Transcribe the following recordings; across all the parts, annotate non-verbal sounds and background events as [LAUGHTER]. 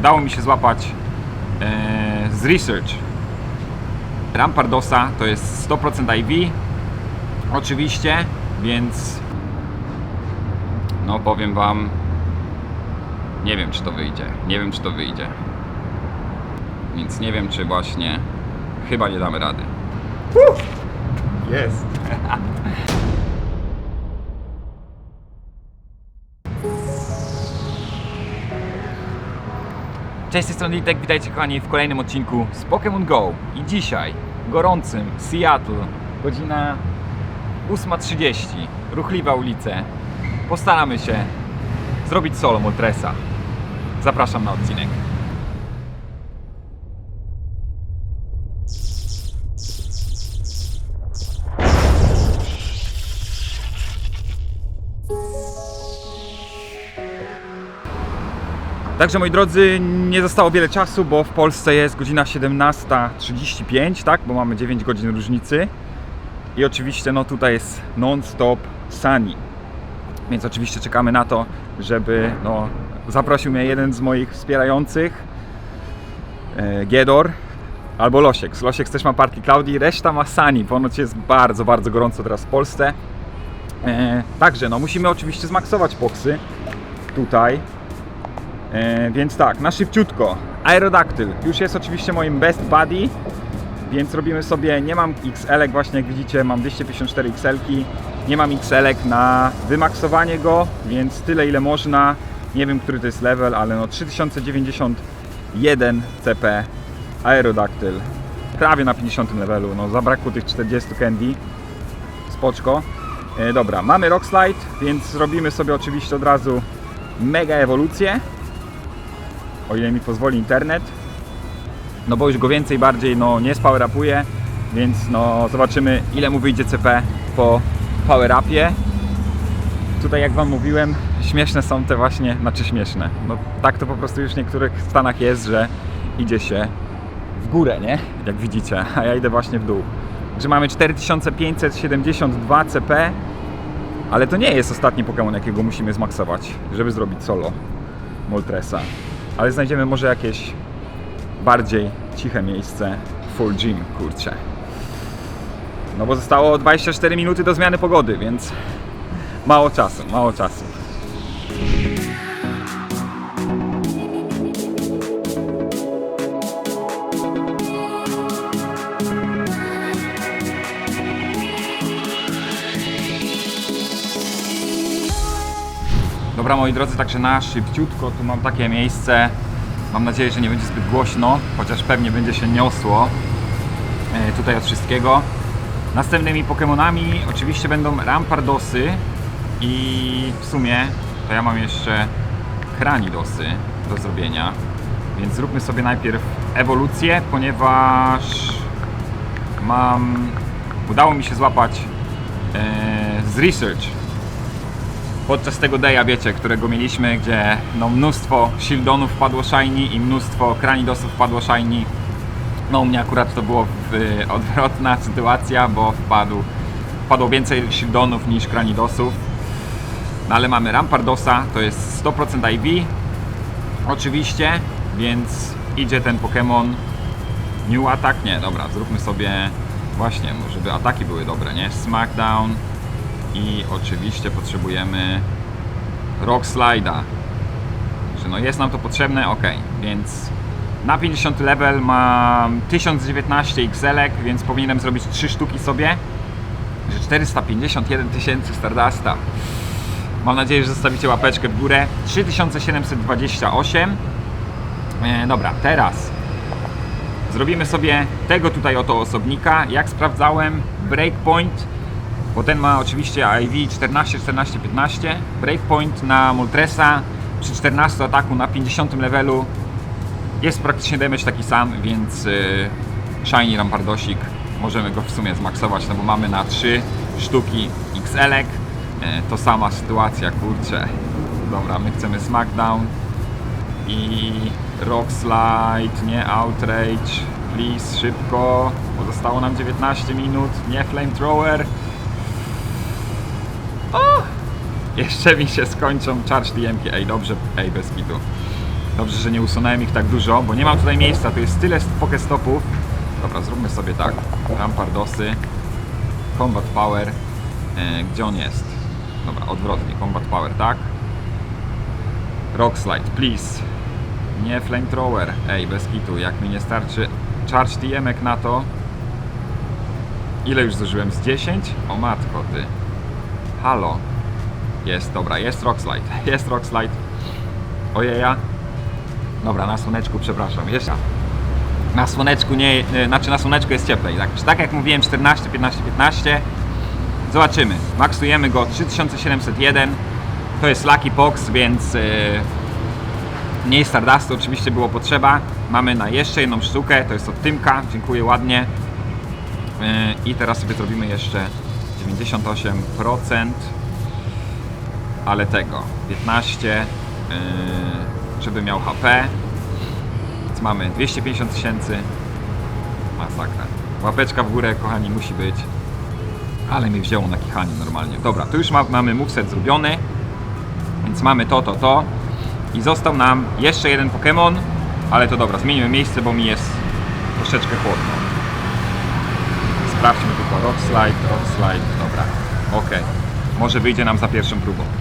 udało mi się złapać e, z research. Rampardosa, to jest 100% IV oczywiście, więc no powiem wam nie wiem czy to wyjdzie, nie wiem czy to wyjdzie. Więc nie wiem czy właśnie chyba nie damy rady. Jest [LAUGHS] Cześć, z tej strony Litek, witajcie kochani w kolejnym odcinku z Pokémon Go i dzisiaj w gorącym Seattle, godzina 8.30, ruchliwe ulice, postaramy się zrobić solo Moltresa. Zapraszam na odcinek. Także moi drodzy, nie zostało wiele czasu, bo w Polsce jest godzina 17.35, tak? Bo mamy 9 godzin różnicy. I oczywiście no tutaj jest non-stop sunny. Więc oczywiście czekamy na to, żeby no, zaprosił mnie jeden z moich wspierających, e, Giedor albo Losiek. Losiek też ma partii Klaudii, reszta ma Sani. Ponoć jest bardzo, bardzo gorąco teraz w Polsce. E, także no musimy oczywiście zmaksować poksy tutaj. E, więc tak, na szybciutko. Aerodactyl już jest oczywiście moim best buddy, więc robimy sobie, nie mam XL, właśnie jak widzicie, mam 254 XL, nie mam XL na wymaksowanie go, więc tyle ile można. Nie wiem, który to jest level, ale no 3091 CP Aerodactyl. Prawie na 50 levelu, no zabrakło tych 40 candy. Spoczko. E, dobra, mamy Rock Slide, więc robimy sobie oczywiście od razu mega ewolucję o ile mi pozwoli internet. No bo już go więcej bardziej no, nie power upuje, więc no, zobaczymy ile mu wyjdzie CP po power upie. Tutaj jak Wam mówiłem, śmieszne są te właśnie, znaczy śmieszne. No tak to po prostu już w niektórych stanach jest, że idzie się w górę, nie? Jak widzicie, [LAUGHS] a ja idę właśnie w dół. Że mamy 4572 CP, ale to nie jest ostatni Pokémon, jakiego musimy zmaksować, żeby zrobić solo Moltresa ale znajdziemy może jakieś bardziej ciche miejsce. Full gym, kurczę. No bo zostało 24 minuty do zmiany pogody, więc mało czasu, mało czasu. Dobra moi drodzy, także na szybciutko tu mam takie miejsce. Mam nadzieję, że nie będzie zbyt głośno, chociaż pewnie będzie się niosło e, tutaj od wszystkiego. Następnymi Pokémonami oczywiście będą Rampardosy i w sumie to ja mam jeszcze Kranidosy do zrobienia. Więc zróbmy sobie najpierw ewolucję, ponieważ mam... Udało mi się złapać e, z research podczas tego daya, wiecie, którego mieliśmy, gdzie no, mnóstwo shieldonów wpadło shiny i mnóstwo kranidosów wpadło shiny. No u mnie akurat to było odwrotna sytuacja, bo wpadł, wpadło więcej shieldonów niż kranidosów. No ale mamy Rampardosa, to jest 100% IV. Oczywiście, więc idzie ten Pokémon New Attack. Nie, dobra, zróbmy sobie właśnie, żeby ataki były dobre, nie? Smackdown, i oczywiście potrzebujemy Rock Slide'a. Że no jest nam to potrzebne, ok, więc na 50 level mam 1019 XL, więc powinienem zrobić 3 sztuki sobie, że 451 tysięcy Stardusta. Mam nadzieję, że zostawicie łapeczkę w górę. 3728. E, dobra, teraz zrobimy sobie tego tutaj oto osobnika. Jak sprawdzałem, breakpoint bo ten ma oczywiście IV 14, 14, 15. Breakpoint na Moltresa przy 14 ataku na 50 levelu jest praktycznie damage taki sam, więc yy, Shiny Rampardosik możemy go w sumie zmaksować, no bo mamy na 3 sztuki XL. Yy, to sama sytuacja, kurczę. Dobra, my chcemy Smackdown i Rock Slide, nie Outrage. Please, szybko, bo zostało nam 19 minut, nie Flamethrower. Jeszcze mi się skończą charge TMki. Ej, dobrze, ej, bez kitu. Dobrze, że nie usunąłem ich tak dużo, bo nie mam tutaj miejsca, tu jest tyle pokestopów. Dobra, zróbmy sobie tak. Rampardosy, Combat Power. E, gdzie on jest? Dobra, odwrotnie, Combat Power, tak? Rock Slide, please. Nie Flamethrower. Ej, bez kitu, jak mi nie starczy charge TM-ek na to. Ile już zużyłem? Z 10? O matko, ty. Halo. Jest, dobra, jest Rock Slide. [LAUGHS] Jest Rock Slide. Ojeja. Dobra, na słoneczku, przepraszam. Jeszcze. Na słoneczku nie, e, znaczy na słoneczku jest cieplej. Tak, tak jak mówiłem, 14, 15, 15. Zobaczymy. Maksujemy go 3701. To jest Lucky Box, więc e, mniej Stardustu oczywiście było potrzeba. Mamy na jeszcze jedną sztukę, to jest od Tymka. Dziękuję ładnie. E, I teraz sobie zrobimy jeszcze 98%, ale tego 15, e, żeby miał HP. Więc mamy 250 tysięcy. Masakra. Łapeczka w górę, kochani, musi być. Ale mi wzięło na kichanie normalnie. Dobra, tu już ma, mamy moveset zrobiony. Więc mamy to, to, to. I został nam jeszcze jeden Pokémon. Ale to dobra, zmienimy miejsce, bo mi jest troszeczkę chłodno. Sprawdźmy tylko Rock Slide, Rock Slide, dobra. Ok. Może wyjdzie nam za pierwszą próbą.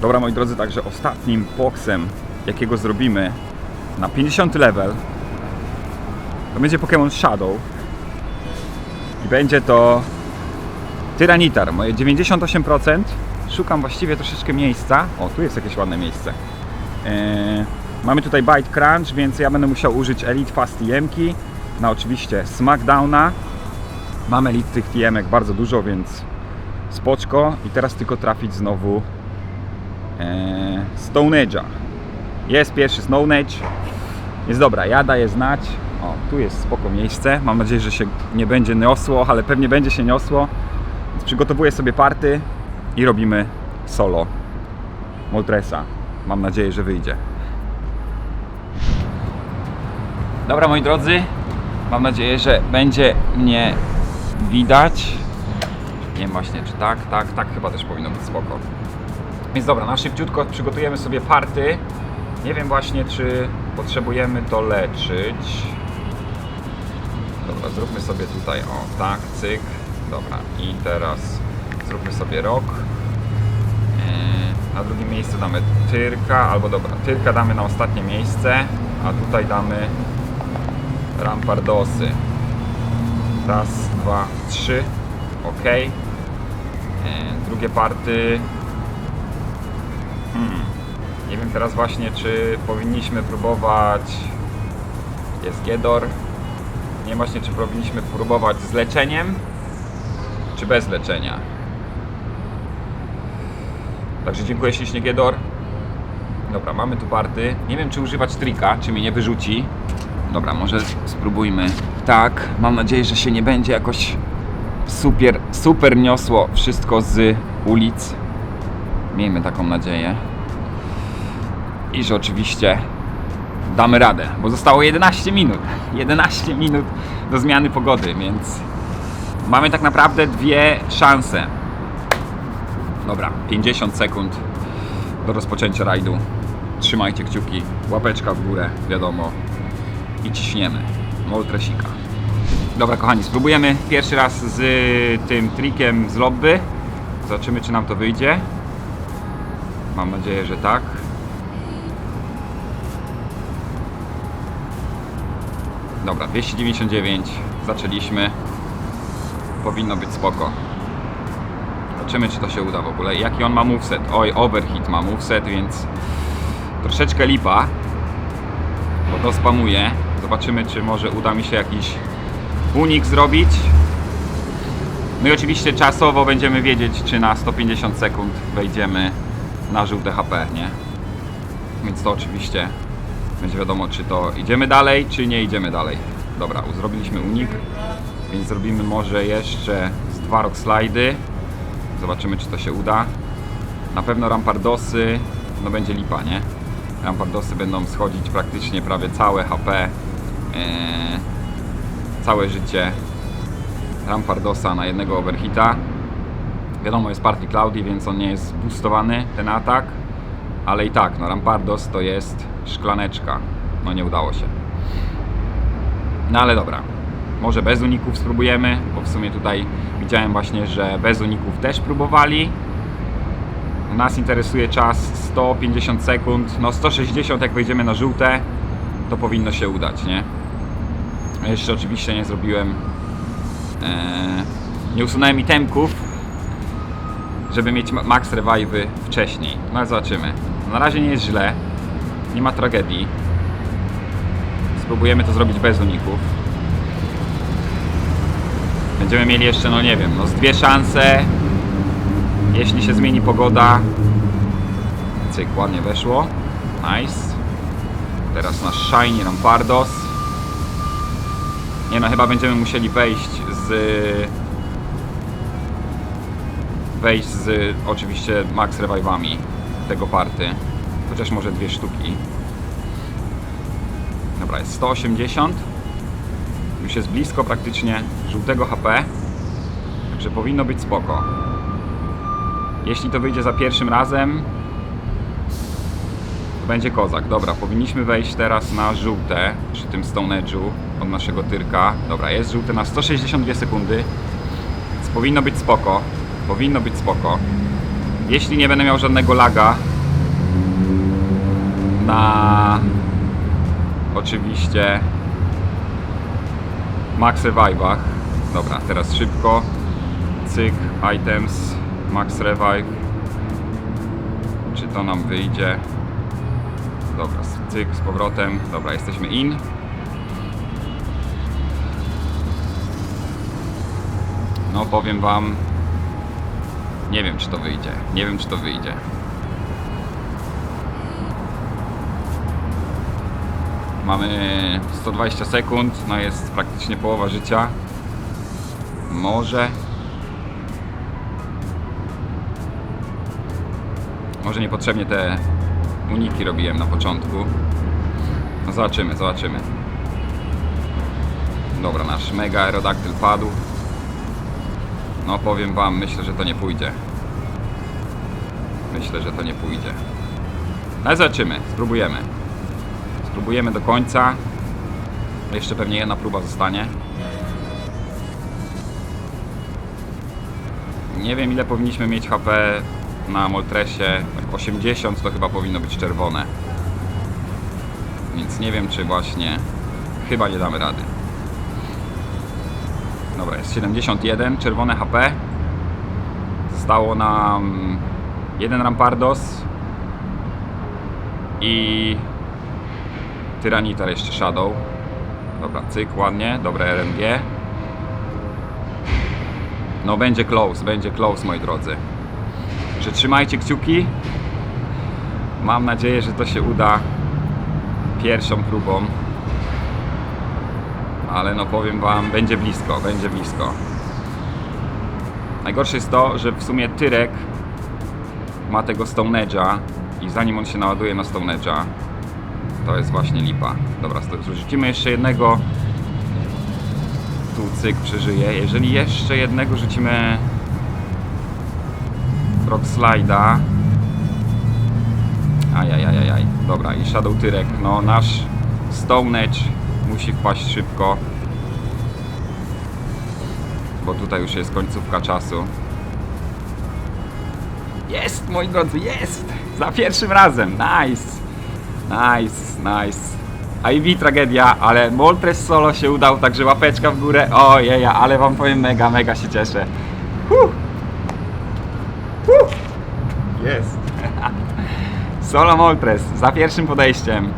Dobra moi drodzy, także ostatnim boksem, jakiego zrobimy na 50 level, to będzie Pokémon Shadow. I będzie to Tyranitar, moje 98%. Szukam właściwie troszeczkę miejsca. O, tu jest jakieś ładne miejsce. Eee, mamy tutaj Bite Crunch, więc ja będę musiał użyć Elite Fast TM-ki. Na oczywiście Smackdowna. Mam Elite tych TM-ek bardzo dużo, więc spoczko. I teraz tylko trafić znowu Stone Edge'a. Jest pierwszy Stone Edge. Jest dobra, ja daję znać. O, tu jest spoko miejsce. Mam nadzieję, że się nie będzie niosło, ale pewnie będzie się niosło. Więc przygotowuję sobie party i robimy solo Moltresa. Mam nadzieję, że wyjdzie. Dobra, moi drodzy. Mam nadzieję, że będzie mnie widać. Nie wiem właśnie, czy tak, tak, tak chyba też powinno być spoko. Więc dobra, na szybciutko przygotujemy sobie party. Nie wiem właśnie, czy potrzebujemy doleczyć. Dobra, zróbmy sobie tutaj, o tak, cyk. Dobra, i teraz zróbmy sobie rok. Yy, Na drugim miejscu damy Tyrka, albo dobra, Tyrka damy na ostatnie miejsce, a tutaj damy Rampardosy. Raz, dwa, trzy. Ok. Yy, Drugie party. Nie wiem teraz właśnie, czy powinniśmy próbować. Jest Gedor. Nie wiem właśnie, czy powinniśmy próbować z leczeniem, czy bez leczenia. Także dziękuję ślicznie Gedor. Dobra, mamy tu party. Nie wiem, czy używać trika, czy mnie nie wyrzuci. Dobra, może spróbujmy. Tak, mam nadzieję, że się nie będzie jakoś super, super niosło wszystko z ulic. Miejmy taką nadzieję. I że oczywiście damy radę, bo zostało 11 minut. [LAUGHS] 11 minut do zmiany pogody, więc mamy tak naprawdę dwie szanse. Dobra, 50 sekund do rozpoczęcia rajdu. Trzymajcie kciuki, łapeczka w górę, wiadomo. I ciśniemy. Moltresika. Dobra, kochani, spróbujemy pierwszy raz z tym trikiem z lobby. Zobaczymy, czy nam to wyjdzie. Mam nadzieję, że tak. Dobra, 299. Zaczęliśmy. Powinno być spoko. Zobaczymy, czy to się uda w ogóle. Jaki on ma moveset? Oj, overhit ma moveset, więc troszeczkę lipa. Bo to spamuje. Zobaczymy, czy może uda mi się jakiś unik zrobić. No i oczywiście czasowo będziemy wiedzieć, czy na 150 sekund wejdziemy na żółte HP, nie? Więc to oczywiście będzie wiadomo, czy to idziemy dalej, czy nie idziemy dalej. Dobra, zrobiliśmy unik, więc zrobimy może jeszcze z dwa rock slidy. Zobaczymy, czy to się uda. Na pewno rampardosy, no będzie lipa, nie? Rampardosy będą schodzić praktycznie prawie całe HP, eee, całe życie Rampardosa na jednego overhita. Wiadomo, jest Party Cloudy, więc on nie jest boostowany, ten atak. Ale i tak, no Rampardos to jest szklaneczka. No nie udało się. No ale dobra, może bez uników spróbujemy, bo w sumie tutaj widziałem właśnie, że bez uników też próbowali. Nas interesuje czas 150 sekund, no 160 jak wejdziemy na żółte, to powinno się udać, nie? Jeszcze oczywiście nie zrobiłem, e, nie usunąłem itemków, żeby mieć ma- max revive'y wcześniej. No ale zobaczymy. Na razie nie jest źle, nie ma tragedii. Spróbujemy to zrobić bez uników. Będziemy mieli jeszcze, no nie wiem, no z dwie szanse. Jeśli się zmieni pogoda. Cyk, ładnie weszło. Nice. Teraz nasz Shiny Rampardos. Nie no, chyba będziemy musieli wejść z... Wejść z oczywiście max revive'ami tego party. Chociaż może dwie sztuki. Dobra, jest 180. Już jest blisko praktycznie żółtego HP. Także powinno być spoko. Jeśli to wyjdzie za pierwszym razem, będzie kozak. Dobra, powinniśmy wejść teraz na żółte przy tym Stone Edge'u od naszego tyrka. Dobra, jest żółte na 162 sekundy. Więc powinno być spoko. Powinno być spoko. Jeśli nie będę miał żadnego laga na oczywiście max revive'ach. Dobra, teraz szybko. Cyk, items, max revive. Czy to nam wyjdzie? Dobra, cyk, z powrotem. Dobra, jesteśmy in. No powiem wam, nie wiem czy to wyjdzie. Nie wiem czy to wyjdzie. Mamy 120 sekund, no jest praktycznie połowa życia. Może. Może niepotrzebnie te uniki robiłem na początku. No zobaczymy, zobaczymy. Dobra, nasz mega aerodaktyl padł. No powiem wam, myślę, że to nie pójdzie. Myślę, że to nie pójdzie. Ale zobaczymy, spróbujemy. Spróbujemy do końca. Jeszcze pewnie jedna próba zostanie. Nie wiem ile powinniśmy mieć HP na Moltresie. Tak 80 to chyba powinno być czerwone. Więc nie wiem czy właśnie chyba nie damy rady. Dobra, jest 71, czerwone HP. Zostało nam jeden Rampardos i Tyranitar jeszcze Shadow. Dobra, cyk, ładnie, dobre RNG. No będzie close, będzie close moi drodzy. Że trzymajcie kciuki. Mam nadzieję, że to się uda pierwszą próbą. Ale no powiem wam, będzie blisko, będzie blisko. Najgorsze jest to, że w sumie Tyrek ma tego Stone Edge'a i zanim on się naładuje na Stone Edge'a, to jest właśnie lipa. Dobra, to rzucimy jeszcze jednego. Tu cyk przeżyje. Jeżeli jeszcze jednego rzucimy Rock Slide'a. Ajajajajaj. Dobra, i Shadow Tyrek. No, nasz Stone Edge musi wpaść szybko. Bo tutaj już jest końcówka czasu. Jest, moi drodzy, jest! Za pierwszym razem, nice! Nice, nice. IV tragedia, ale Moltres solo się udał, także łapeczka w górę. Ojeja, ale wam powiem mega, mega się cieszę. Jest. [LAUGHS] Solo Moltres za pierwszym podejściem.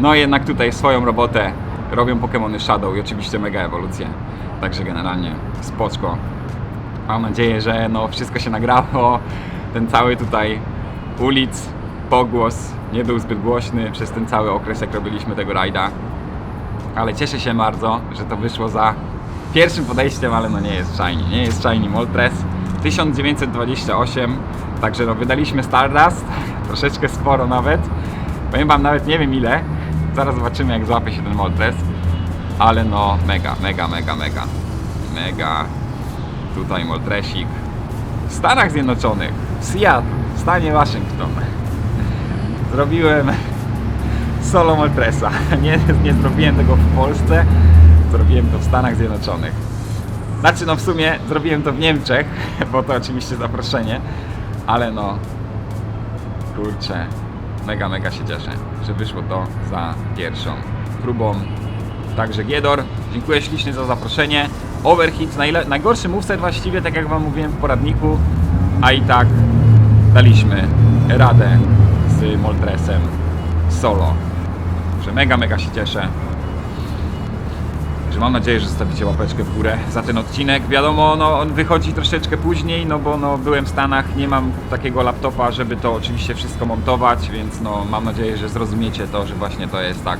No jednak tutaj swoją robotę robią Pokémony Shadow i oczywiście mega ewolucje. Także generalnie spoczko. Mam nadzieję, że no wszystko się nagrało. Ten cały tutaj ulic, pogłos nie był zbyt głośny przez ten cały okres, jak robiliśmy tego rajda. Ale cieszę się bardzo, że to wyszło za pierwszym podejściem, ale no nie jest shiny. Nie jest shiny Moltres. 1928, także no wydaliśmy Stardust, [LAUGHS] troszeczkę sporo nawet. Powiem wam nawet nie wiem ile. Zaraz zobaczymy jak złapie się ten Moltres. Ale no mega, mega, mega, mega. Mega. Tutaj Moltresik. W Stanach Zjednoczonych, w Seattle, w stanie Waszyngton. zrobiłem solo Moltresa. Nie, nie zrobiłem tego w Polsce, zrobiłem to w Stanach Zjednoczonych. Znaczy, no w sumie zrobiłem to w Niemczech, bo to oczywiście zaproszenie, ale no, kurczę, mega, mega się cieszę, że wyszło to za pierwszą próbą. Także Giedor, dziękuję ślicznie za zaproszenie. Overhit, najle- najgorszy moveset właściwie, tak jak Wam mówiłem w poradniku, a i tak daliśmy radę z Moltresem solo. Że mega, mega się cieszę. Że mam nadzieję, że zostawicie łapeczkę w górę za ten odcinek. Wiadomo, no, on wychodzi troszeczkę później, no bo no, byłem w Stanach, nie mam takiego laptopa, żeby to oczywiście wszystko montować, więc no, mam nadzieję, że zrozumiecie to, że właśnie to jest tak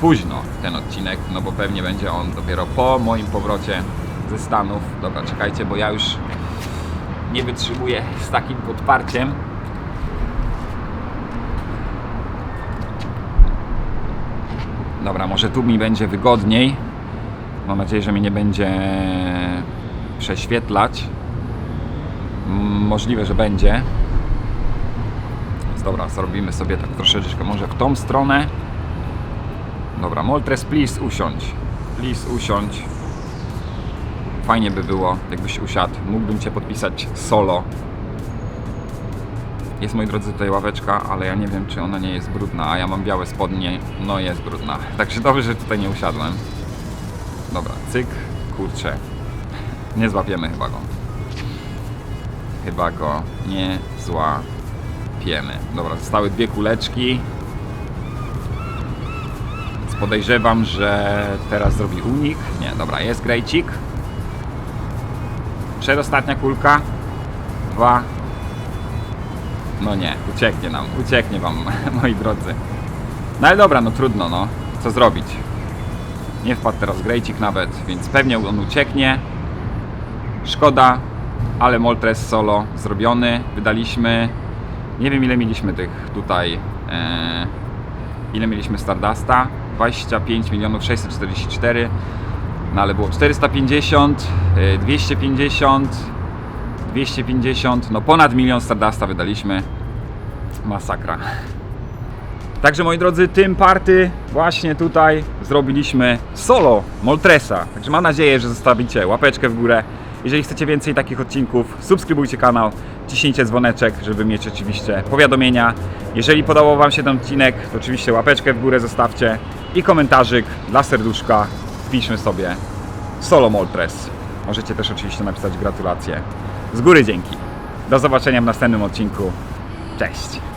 późno ten odcinek, no bo pewnie będzie on dopiero po moim powrocie ze Stanów. Dobra, czekajcie, bo ja już nie wytrzymuję z takim podparciem. Dobra, może tu mi będzie wygodniej. Mam nadzieję, że mnie nie będzie prześwietlać. Możliwe, że będzie. Więc dobra, zrobimy sobie tak troszeczkę może w tą stronę. Dobra, Moltres, please usiądź. Please usiądź. Fajnie by było, jakbyś usiadł. Mógłbym Cię podpisać solo. Jest, moi drodzy, tutaj ławeczka, ale ja nie wiem, czy ona nie jest brudna, a ja mam białe spodnie. No, jest brudna. [LAUGHS] Także dobrze, że tutaj nie usiadłem. Dobra, cyk, kurczę. Nie złapiemy chyba go. Chyba go nie złapiemy. Dobra, zostały dwie kuleczki. Podejrzewam, że teraz zrobi unik. Nie, dobra, jest grejcik. Przedostatnia kulka. Dwa. No nie, ucieknie nam, ucieknie wam, [LAUGHS] moi drodzy. No ale dobra, no trudno, no. Co zrobić? Nie wpadł teraz grejcik nawet, więc pewnie on ucieknie. Szkoda, ale Moltres solo zrobiony. Wydaliśmy. Nie wiem ile mieliśmy tych tutaj. E, ile mieliśmy Stardusta? 25 milionów 644. No ale było 450, e, 250, 250, no ponad milion Stardusta wydaliśmy. Masakra. Także moi drodzy, tym party właśnie tutaj zrobiliśmy solo Moltresa. Także mam nadzieję, że zostawicie łapeczkę w górę. Jeżeli chcecie więcej takich odcinków, subskrybujcie kanał, ciśnijcie dzwoneczek, żeby mieć oczywiście powiadomienia. Jeżeli podobał Wam się ten odcinek, to oczywiście łapeczkę w górę zostawcie i komentarzyk dla serduszka. Wpiszmy sobie solo Moltres. Możecie też oczywiście napisać gratulacje. Z góry dzięki. Do zobaczenia w następnym odcinku. Cześć!